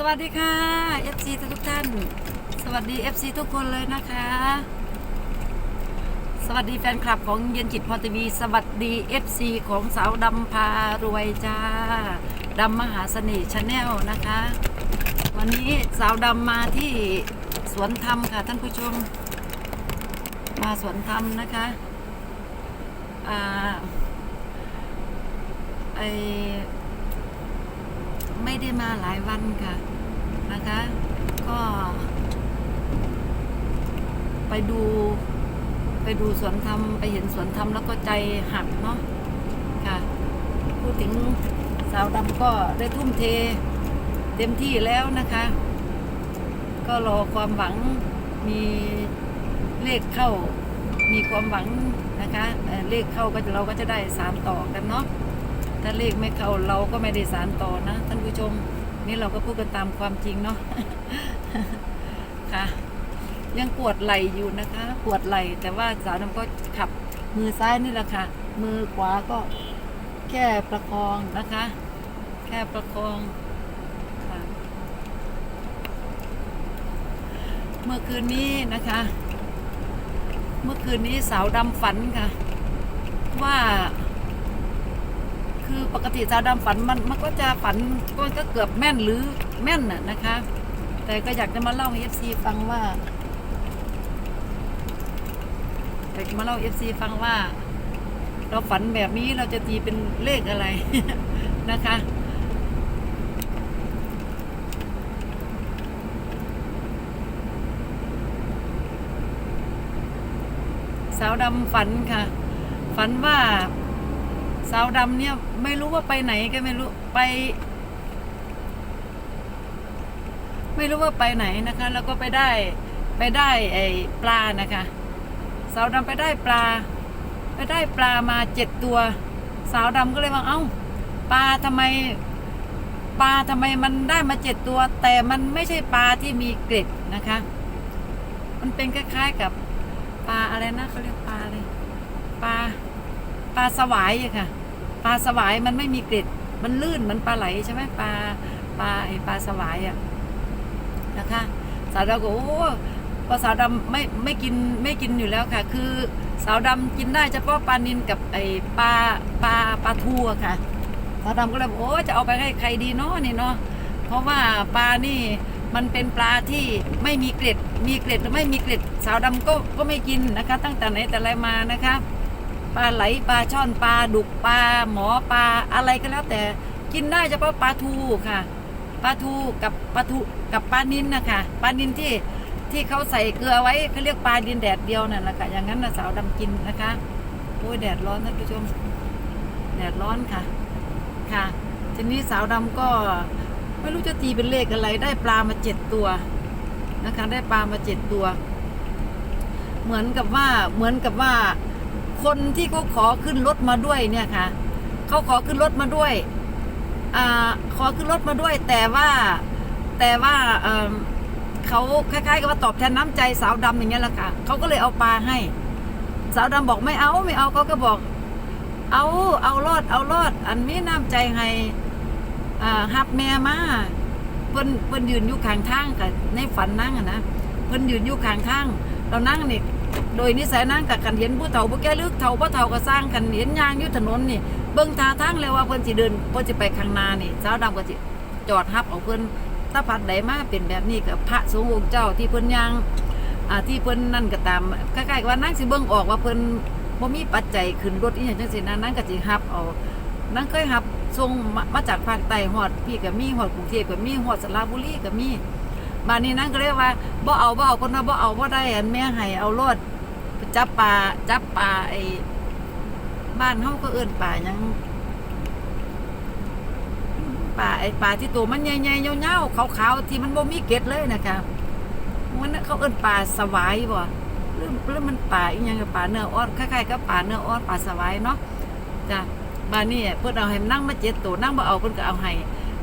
สวัสดีค่ะ FC ทุกท่าน สวัสดี FC ทุกคนเลยนะคะ สวัสดีแฟนคลับของเย็นจิตพรทีวีสวัสดี FC ของสาวดำพารวยจ้าดำมหาเสน่ห์ชาแนลนะคะ วันนี้สาวดำมาที่สวนธรรมค่ะท่านผู้ชม มาสวนธรรมนะคะอ่าไอ ไม่ได้มาหลายวันค่ะนะคะ ก็ ไปดู ไปดูสวนธรรม ไปเห็นสวนธรรมแล้วก็ใจหักเนาะค่ะ พูดถึงสาวดำก็ได้ทุ่มเท เต็มที่แล้วนะคะ ก็รอความหวังมีเลขเข้ามีความหวังนะคะเเลขเข้าก็เราก็จะได้สามต่อกันเนาะ ถ้าเลขไม่เข้าเราก็ไม่ได้สารต่อนะ ท่านผู้ชม นี่เราก็พูดกันตามความจริงเนาะค่ะ ยังปวดไหล่อยู่นะคะปวดไหล่แต่ว่าสาวน้ำก็ขับมือซ้ายนี่แหละค่ะ มือขวาก็แค่ประคองนะคะ แค่ประคองค่ะเมื่อคืนนี้นะคะ เมื่อคืนนี้สาวดำฝันค่ะ ว่า คือปกติสาวดำฝันมันมันก็จะฝันก็ก็เกือบแม่นหรือแม่นน่ะนะคะ แต่ก็อยากจะมาเล่าให้เอฟซีฟังว่าอยากจะมาเล่าเอฟซีฟังว่า เราฝันแบบนี้เราจะตีเป็นเลขอะไร นะคะสาวดำฝันค่ะ ฝันว่า สาวดำเนี่ยไม่รู้ว่าไปไหนก็ไม่รู้ไป ไม่รู้ว่าไปไหนนะคะ แล้วก็ไปได้ไปได้ไอ้ปลานะคะสาวดำไปได้ปลา ไปได้ปลามาเจ็ดตัว สาวดำก็เลยว่าเอ้า ปลาทำไมปลาทำไมมันได้มาเจ็ดตัว แต่มันไม่ใช่ปลาที่มีเกล็ดนะคะ มันเป็นคล้ายๆกับปลาอะไรนะเขาเรียกปลาอะไรปลาปลาสวายอะค่ะ ลาสวายมันไม่มีเกล็ด มันลื่นมันปลาไหลใช่ไหมปลาปลาไอปลาสวายอะนะคะสาวดำก็โอ้พอสาวดำไม่ไม่กินไม่กินอยู่แล้วค่ะ คือสาวดำกินได้เฉพาะปลานินกับไอปลาปลาปลาทูอะค่ะสาวดำก็เลยบอกโอ้จะเอาไปให้ใครดีเนาะนี่เนาะเพราะว่าปลานี่มันเป็นปลาที่ไม่มีเกล็ด มีเกล็ดหรือไม่มีเกล็ดสาวดำก็ก็ไม่กินนะคะ ตั้งแต่ไหนแต่ไรมานะคะ ปลาไหลปลาช่อนปลาดุกปลาหมอปลาอะไรก็แล้วแต่กินได้เฉพาะปลาทูค่ะปลาทูกับปลาทูกับปลานินนะคะปลานินที่ที่เขาใส่เกลือไว้เขาเรียกปลาดินแดดเดียวนั่นแหละค่ะอย่างนั้นนะสาวดำกินนะคะโอ้ยแดดร้อนท่านผู้ชมแดดร้อนค่ะค่ะทีนี้สาวดำก็ไม่รู้จะตีเป็นเลขอะไรได้ปลามาเจ็ดตัวนะคะ ได้ปลามาเจ็ดตัว เหมือนกับว่าเหมือนกับว่า คนที่เขาขอขึ้นรถมาด้วยเนี่ยค่ะเขาขอขึ้นรถมาด้วยอขอขึ้นรถมาด้วย แต่ว่าแต่ว่าเเขาคล้ายๆกับว่าตอบแทนน้ำใจสาวดำอย่างเงี้ยแหละค่ะเขาก็เลยเอาปลาให้ สาวดำบอกไม่เอาไม่เอาเขาก็บอก เอาเอารอดเอารอด อันนี้น้ำใจให้ฮับแม่มาเพิ่นเพิ่นยืนอยู่ข้างทางค่ะในฝันนั่งอะนะเพิ่นยืนอยู่ข้างทางเรานั่งนี่ โดยนิสัยนั่งกับกันเห็นผู้เฒ่าผู้แก่ลึกเฒ่าผู้เฒ่าก็สร้างกันเห็นยางอยู่ถนนนี่เบิ่งทาทางแล้วว่าเพิ่นสิเดินเพิ่นสิไปข้างหน้านี่สาวดำก็สิจอดรับเอาเพิ่นถ้าพัดใดมาเป็นแบบนี้กับพระสงฆ์องค์เจ้าที่เพิ่นยางอ่าที่เพิ่นนั่นก็ตามคล้ายๆกับว่านั่งสิเบิ่งออกว่าเพิ่นบ่มีปัจจัยขึ้นรถอีหยังจังซี่นะนั่งก็สิรับเอานั่งเคยรับส่งมามาจากภาคใต้ฮอดพี่ก็มีฮอดกรุงเทพก็มีฮอดสระบุรีก็มี บานนี้นั่งก็เลยกว่าบ่เอาบ่เอาเพิ่นว่าบ่เอาบ่ได้อันแม่ให้เอารถจับปลาจับปลาไอ้บ้านเขาก็เอิ้นปลาหยังปลาไอ้ปลาที่ตัวมันใหญ่ๆยาวๆขาวๆที่มันบ่มีเกล็ดเลยนะคะมันน่ะเขาเอิ้นปลาสวายบ่หรือหรือมันปลาอีหยังกับปลาเนื้ออ่อนคล้ายๆกับปลาเนื้ออ่อนปลาสวายเนาะจ้ะบ้านนี้เพิ่นเอาให้นั่งมาเจ็ดตัวนั่งบ่เอาเพิ่นก็เอาให้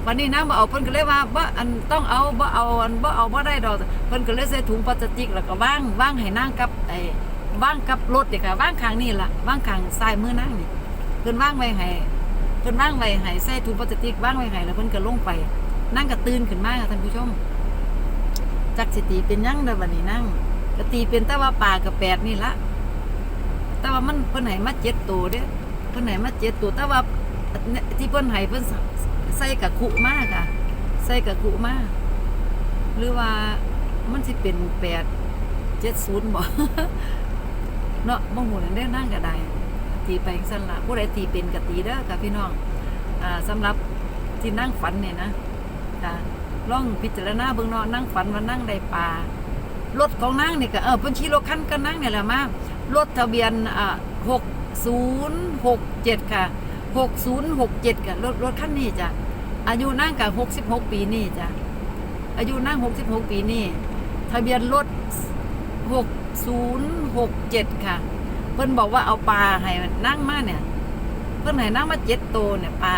วันนี้นั่งบ่เอาเพิ่นก็เลยว่าบ่อันต้องเอาบ่เอาอันบ่เอาบ่ได้ดอกเพิ่นก็เลยใส่ถุงพลาสติกแล้วก็วางวางให้นั่งกับไอ้วางกับรถเด็กค่ะวางข้างนี่ล่ะวางข้างซ้ายมือนั่งนี่เพิ่นวางไว้ให้เพิ่นวางไว้ให้ใส่ถุงพลาสติกวางไว้ให้แล้วเพิ่นก็ลงไป นั่งกระตื่นขึ้นมาค่ะท่านผู้ชมจักสิตีเป็นยังเด้อบัดนี้นั่งกตีเป็นแต่ว่าป่ากับแปดนี่ละแต่ว่ามันเพิ่นให้มาเจ็ดตัวเด้เพิ่นให้มาเจ็ดตัวแต่ว่าที่เพิ่นให้เพิ่น ใส่กับคุมาค่ะใส่กับคุมาก หรือว่ามันสิเป็นแปดเจ็ดศูนย์บ่เนาะบ่ฮู้นั่นเด้นั่งก็ได้ตีไปจังซั่นละผู้ใดตีเป็นก็ตีเด้อค่ะพี่น้องอ่าสำหรับที่นั่งฝันเนี่ยนะค่ะลองพิจารณาเบิ่งนาะนั่งฝันว่านั่งได้ปลารถของนั่งเนี่ยก็เออเพิ่นขี่รถคันก็นั่งเนี่ยแหละมารถทะเบียนอ่า6067ค่ะ6067ค่ะรถรถคันนี้จ้ะ อายุนั่งก็66ปีนี่จ้ะอายุนั่ง66ปีนี่ทะเบียนรถ6067ค่ะ เพิ่นบอกว่าเอาปลาให้นั่งมาเนี่ย เพิ่นให้นั่งมาเจ็ดโตวเนี่ยปลา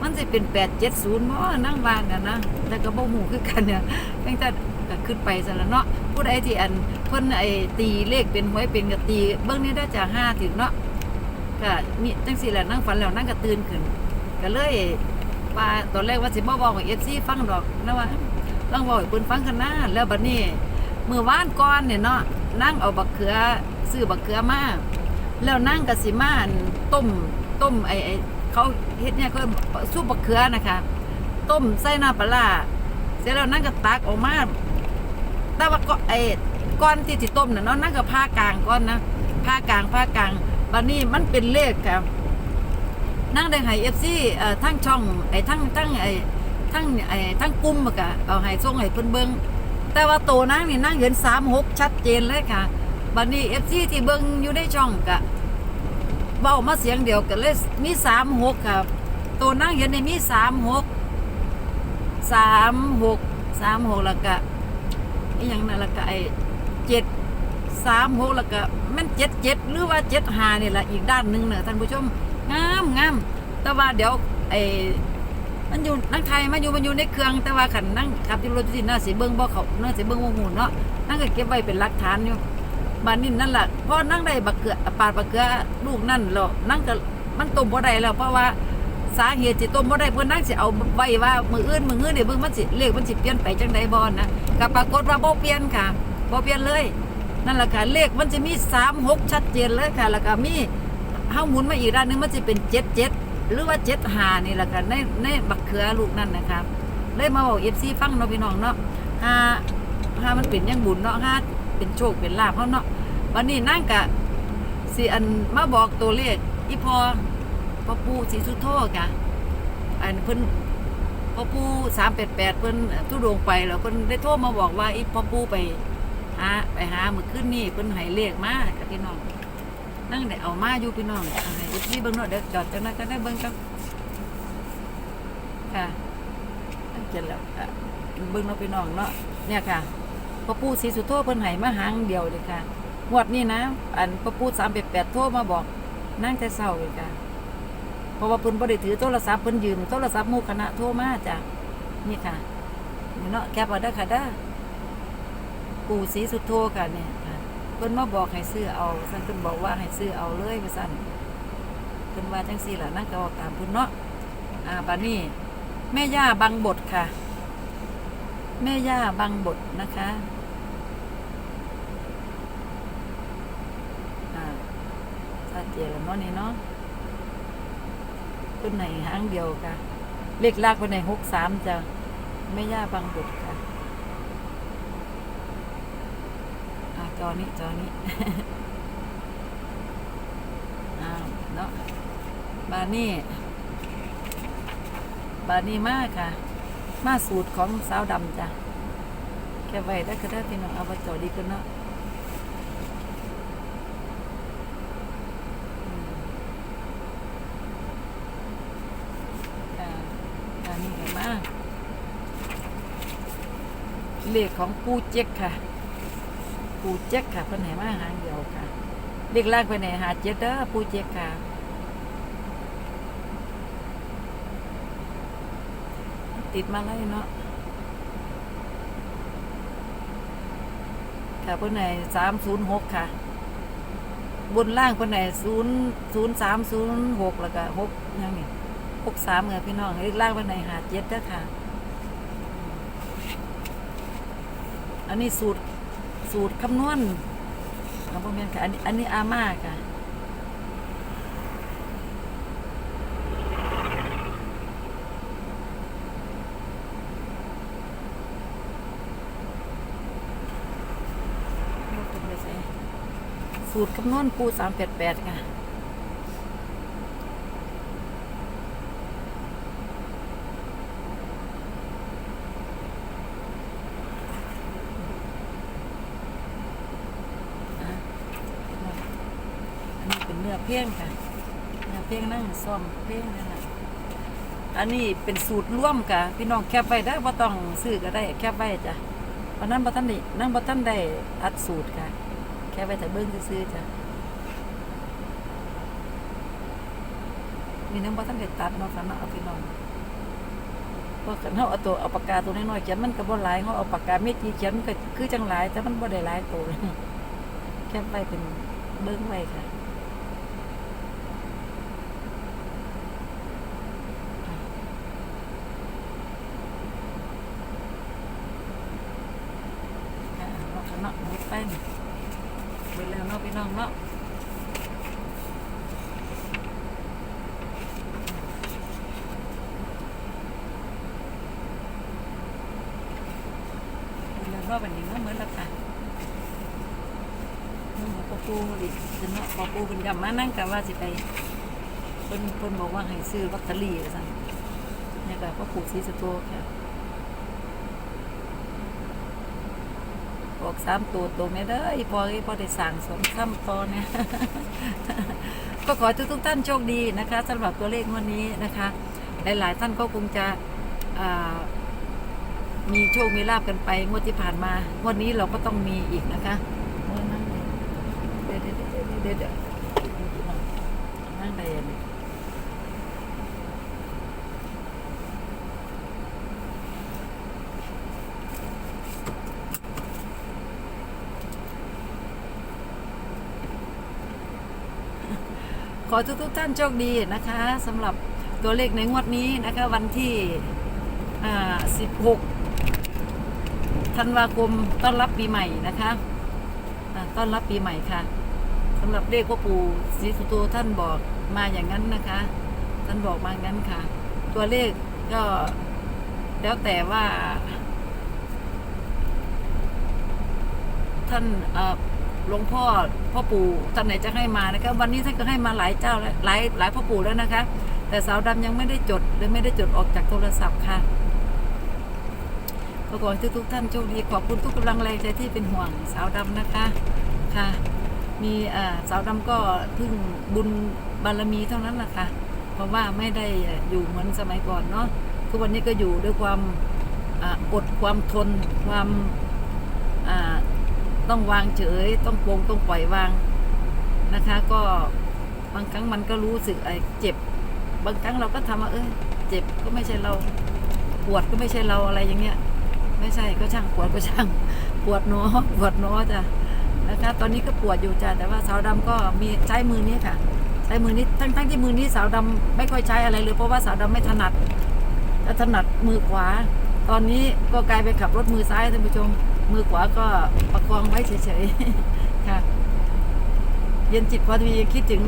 มันสิเป็นแปดเจ็ดศูนย์บ่นั่งวางกันนะแต่ก็บ่หูคือกันเนี่ยเพียงแต่ก็ขึ้นไปซะแล้วเนาะผู้ใดที่อันเพิ่นไอ้ตีเลขเป็นหวยเป็นก็ตีเบิ่งนี้ได้จากห้าถึงเนาะก็มีจังซี่แหละนั่งฝันแล้วนั่งก็ตื่นขึ้นก็เลย ว่าตอนแรกว่าสิบ่บอกให้ FC ฟังดอกนะว่าลองบอกให้เพิ่นฟังกันนะแล้วบัดนี้มื้อวานก่อนเนี่ยเนาะนั่งเอาบักเขือซื้อบักเขือมาแล้วนั่งกสิมานต้มต้มไอ้ไอ้เขาเฮ็ดเนี่ยก็ซุปบักเขือนะคะ ต้มใส่น้ำปลาเสร็จแล้วนั่งก็ตักออกมาแต่ว่าก็ไอ้ก้อนที่สิต้มน่ะเนาะนั่งก็ผ้ากลางก้อนนะผ้ากลางผ้ากลางบัดนี้มันเป็นเลขค่ะ นั่งได้ให้ FC เอ่อทั้งช่องไอ้ทั้งทั้งไอ้ทั้งไอ้ทั้งกลุ่มอะก็เอาให้ส่งให้เพิ่นเบิ่งแต่ว่าโตนั่งนี่นั่งเห็น36ชัดเจนเลยค่ะบัดนี้เอฟซีที่เบิ่งอยู่ในช่องกะเบ้ามาเสียงเดียวกันเลยมีสามหกครับตัวนั่งเห็นในมีสามหกสามหกสามหกแล้วก็อีหยังนั่นล้วก็ไอ้เจ็ดสามหกแล้วก็มันเจ็ดเจ็ดหรือว่าเจ็ดหานี่แหละอีกด้านหนึ่งเนอะท่านผู้ชม งามงามแต่ว่าเดี๋ยวไอ้มันอยู่นั่งไทยมันอยู่มันอยู่ในเครื่อง แต่ว่าขันนั่งขับที่รถที่น่าสิเบิ้งบ่เขาน่าสิเบิ้งวงหูเนาะนั่งก็เก็บไว้เป็นหลักฐานอยู่บานนี้นั่นแหละพอนั่งได้บักเกือปาดบักเกือลูกนั่นแล้วนั่งก็มันต้มบ่ได้แล้วเพราะว่าสาเหตุที่ต้มบ่ได้เพิ่นนั่งสิเอาไว้ว่ามืออื่นมืออื่นเดี๋ยวเบิ่งมันสิเลขมันสิเปลี่ยนไปจังใดบ่นะก็ปรากฏว่าบ่เปลี่ยนค่ะบ่เปลี่ยนเลย นั่นแหละค่ะเลขมันจะมี3 6ชัดเจนเลยค่ะแล้วก็มี เฮาหมุนมาอีกด้านนึงมันสิเป็น7 7หรือว่า7 5นี่แหละค่ะในในบักเขือลูกนั่นนะครับเลยมาบอก FC ฟังเนาะพี่น้องเนาะห้าห้ามันเป็นยังบุญเนาะห้าเป็นโชคเป็นลาภเฮาเนาะวันนี้นั่งกะสิอันมาบอกตัวเลขอีพอพ่อปูสีสุโธกะอันเพิ่นพ่อปูสามแปดแปดเพิ่นทุดงไปแล้วเพิ่นได้โทรมาบอกว่าอีพ่อปูไปหาไปหาเมื่อคืนนี้เพิ่นให้เลขมากับพี่น้อง นั่งได้เอามาอยู่พี่น้องเอาให้อีพี่เบิ่งเนาะเดี๋ยวจอดจังนั้นก็ได้เบิ่งกันค่ะเจ็ดแล้วค่ะเบิ่งเนาะพี่น้องเนาะเนี่ยค่ะพ่อปู่ศรีสุโธเพิ่นให้มาหางเดียวเลยค่ะงวดนี้นะ อันพ่อปู่สามแปดแปดโทรมาบอกนั่งแต่เศร้าเลยค่ะเพราะว่าเพิ่นบ่ได้ถือโทรศัพท์เพิ่นยืมโทรศัพท์มู่คณะโทรมาจ้ะนี่ค่ะเนาะแคปเอาเด้ค่ะเด้ปู่ศรีสุโธค่ะเนี่ยค่ะ เพิ่นมาบอกให้ซื้อเอาซั่นเพิ่นบอกว่าให้ซื้อเอาเลยว่าซั่นเพิ่นว่าจังซี่ล่ะนั่งก็บอกตามเพิ่นเนาะอ่าบัดนี้แม่ย่าบังบทค่ะ แม่ย่าบางบทนะคะอ่าชัดเจนแล้วเนาะนี่เนาะต้นไหนหางเดียวค่ะ เลขลากไปไหนหกสามจ้ะแม่ย่าบางบทค่ะ อ่า จอนี้จอนี้อ่าเนาะบานี่บานี่มากค่ะ มาสูตรของสาวดำจ้ะแค่ไว้ได้ก็ได้พี่น้องเอาไปจอดีกันเนาะอืมอ่าอันนี้ก็มาเลขของปูเจ๊กค่ะ ปูเจ๊กค่ะเพิ่นไหนมาหาเดียวค่ะเด็กลากไปไหนหาเจ็ดเด้อปูเจ๊กค่ะติดมาเลยเนาะค่ะเพิ่นไหนสามศูนย์หกค่ะ บนล่างเพิ่นไหนศูนย์ศูนย์สามศูนย์หกแล้วก็หกยังไงพหกสามเงพี่น้องเด็กล่ากไปไหนหาเจ็ดเด้อค่ะ อันนี้สูตร สูตรคำนวณเอาบ่แม่นค่ะ อันนี้อันนี้อาม่าค่ะสูตรคำนวณปูสามแปดแปดค่ะอันนี้ เพียงค่ะเนื้อเพียงนั่งซ่อมเพียงนั่นแหละอันนี้เป็นสูตรร่วมค่ะ พี่น้องแคปไว้ได้ว่าต้องซื้อก็ได้แคปไว้จ้ะเพราะนั้นบ่ท่านได้นั่งบ่ท่านได้อัดสูตรค่ะ แค่ไว้แต่เบิ้งซื้อจ้ะมีนั่งบ่ท่านได้ตัดเนาะค่ะเนาะเอาพี่น้องเพราะกันเฮาเอาตัวเอาปากกาตัวน้อยๆเขียนมันก็บ่หลายเฮาเอาปากกาเม็ดจีเขียนมันก็คือจังหลายแต่มันบ่ได้หลายตัวแค่ไว้เป็นเบิ้งไว้ค่ะ อ่าเนาะเนาะหมดไปนี่เบิดแล้วเนาะพี่น้ องเนาะเบิดแล้วเนาะบัดนี้เนาะเหมือนและค่ะน้องปอปูดิจะเนาะปอปูเป็นยำมานั่งกะว่าสิไปเพิ่นเพิ่นบอกว่าให้ซื้อลอตเตอรี่ว่าซั่นเนี่ยก็พ่อปู่ศรีสุโธค่ะ ออกสามตัวตัวไม่ได้อพอไอ้พอได้สั่งสมซ้ำตอนเนี่ยก็ขอทุกทุกท่านโชคดีนะคะสำหรับตัวเลขวันนี้นะคะ หลายๆท่านก็คงจะมีโชคมีลาบกันไปงวดที่ผ่านมางวดนี้เราก็ต้องมีอีกนะคะเดี๋ยวเดี๋ยวเดี๋ยวเดี๋ยวเดี๋ยวนั่งได้ยังไง ขอทุกทุกท่านโชคดีนะคะสำหรับตัวเลขในงวดนี้นะคะ วันที่ 16 ธันวาคมต้อนรับปีใหม่นะคะต้อนรับปีใหม่ค่ะสำหรับเลขพ่อปู่ศรีสุโธท่านบอกมาอย่างนั้นนะคะ ท่านบอกมาอย่างนั้นค่ะ ตัวเลขก็แล้วแต่ว่า ท่านเอ่อ หลวงพ่อพ่อปู่ท่านไหนจะให้มานะคะวันนี้ท่านก็ให้มาหลายเจ้าแล้วหลายหลายพ่อปู่แล้วนะคะ แต่สาวดำยังไม่ได้จดเลยไม่ได้จดออกจากโทรศัพท์ค่ะก็ขอให้ทุกท่านโชคดีขอบคุณทุกกำลังแรงใจที่เป็นห่วงสาวดำนะคะค่ะ มีอ่อสาวดำก็พึ่งบุญบารมีเท่านั้นแหละค่ะเพราะว่าไม่ได้อยู่เหมือนสมัยก่อนเนาะทุกวันนี้ก็อยู่ด้วยความอ่าอดความทนความอ่า ต้องวางเฉย ต้องโปรงต้องปล่อยวางนะคะ ก็บางครั้งมันก็รู้สึกไอ้เจ็บ บางครั้งเราก็ทำว่าเออเจ็บก็ไม่ใช่เราปวดก็ไม่ใช่เราอะไรอย่างเงี้ย ไม่ใช่ก็ช่างปวดก็ช่าง ปวดเนาะปวดเนาะจ้ะนะคะตอนนี้ก็ปวดอยู่จ้ะแต่ว่าสาวดำก็มีใช้มือนี้ค่ะ ใช้มือนี้ทั้งทั้งที่มือนี้สาวดำไม่ค่อยใช้อะไรเลยเพราะว่าสาวดำไม่ถนัดถนัดมือขวา ตอนนี้ก็กลายไปขับรถมือซ้ายท่านผู้ชม มือขวาก็ประคองไว้เฉยๆ ค่ะ เย็นจิตพอทีคิดถึง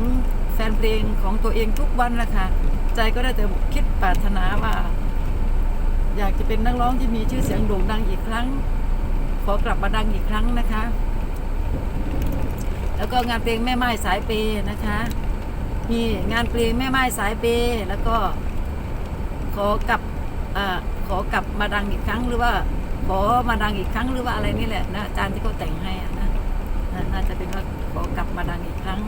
แฟนเพลงของตัวเองทุกวันละค่ะ ใจก็ได้แต่คิดปรารถนาว่า อยากจะเป็นนักร้องที่มีชื่อเสียงโด่งดังอีกครั้ง ขอกลับมาดังอีกครั้งนะคะ แล้วก็งานเพลงแม่ไม้สายเปย์นะคะ มีงานเพลงแม่ไม้สายเปย์แล้วก็ขอกลับอขอกลับมาดังอีกครั้งหรือว่า ขอมาดังอีกครั้งหรือว่าอะไรนี่แหละนะอาจารย์ที่เขาแต่งให้อะนะน่าจะเป็นว่าขอกลับมาดังอีกครั้ง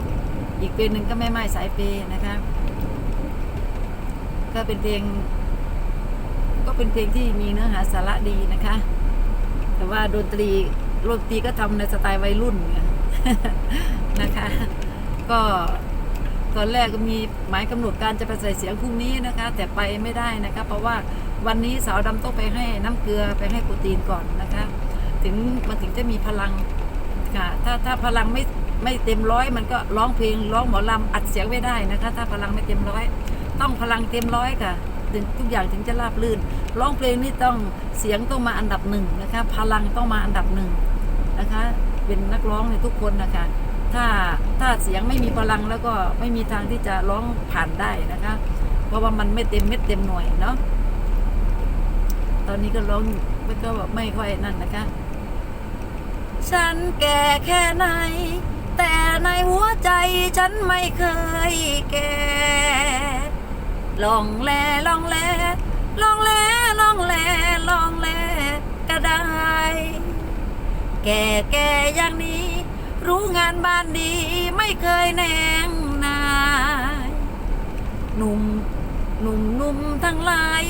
อีกเพลงหนึ่งก็แม่ไม้สายเปนะคะก็เป็นเพลง ก็เป็นเพลงที่มีเนื้อหาสาระดีนะคะ แต่ว่าดนตรีดนตรีก็ทำในสไตล์วัยรุ่นนะคะ ก็ ตอนแรกก็มีหมายกำหนดการจะไปใส่เสียงพรุ่งนี้นะคะ แต่ไปไม่ได้นะคะเพราะว่าวันนี้สาวดำต้องไปให้น้ำเกลือไปให้โปรตีนก่อนนะคะ ถึงมันถึงจะมีพลังค่ะถ้าถ้าพลังไม่ไม่เต็มร้อยมันก็ร้องเพลงร้องหมอลำอัดเสียงไม่ได้นะคะ ถ้าพลังไม่เต็มร้อย ต้องพลังเต็มร้อยค่ะถึงทุกอย่างถึงจะราบรื่นร้องเพลงนี่ต้องเสียงต้องมาอันดับหนึ่งนะคะ พลังต้องมาอันดับหนึ่งนะคะ เป็นนักร้องในทุกคนนะคะ ถ้าถ้าเสียงไม่มีพลังแล้วก็ไม่มีทางที่จะร้องผ่านได้นะคะ เพราะว่ามันไม่เต็มเม็ดเต็มหน่วยเนาะตอนนี้ก็ร้องมันก็แบบไม่ค่อยนั่นนะคะ ฉันแก่แค่ไหน แต่ในหัวใจฉันไม่เคยแก่ลองแลลองแลลองแลลองแลลองแลก็ได้ แก่แก่อย่างนี้ รู้งานบ้านดีไม่เคยแนงนายหนุ่มหนุ่มหนุ่มทั้งหลาย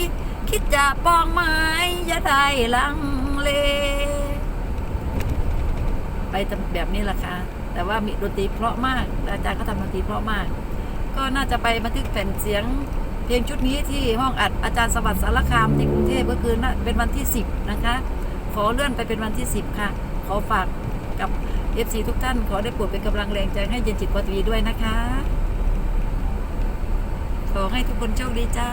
คิดจะปองไม้อย่าได้ลังเล ไปแบบนี้แหละค่ะแต่ว่ามีดนตรีเพราะมากอาจารย์ก็ทำดนตรีเพราะมาก ก็น่าจะไปบันทึกแผ่นเสียงเพลงชุดนี้ที่ห้องอัดอาจารย์สวัสดิ์สารคามที่กรุงเทพก็คือเป็นวันที่ 10 นะคะ ขอเลื่อนไปเป็นวันที่ 10 ค่ะ ขอฝากกับ FC ทุกท่านขอได้โปรดเป็นกำลังแรงใจให้เย็นจิตปตวีด้วยนะคะ ขอให้ทุกคนโชคดีจ้า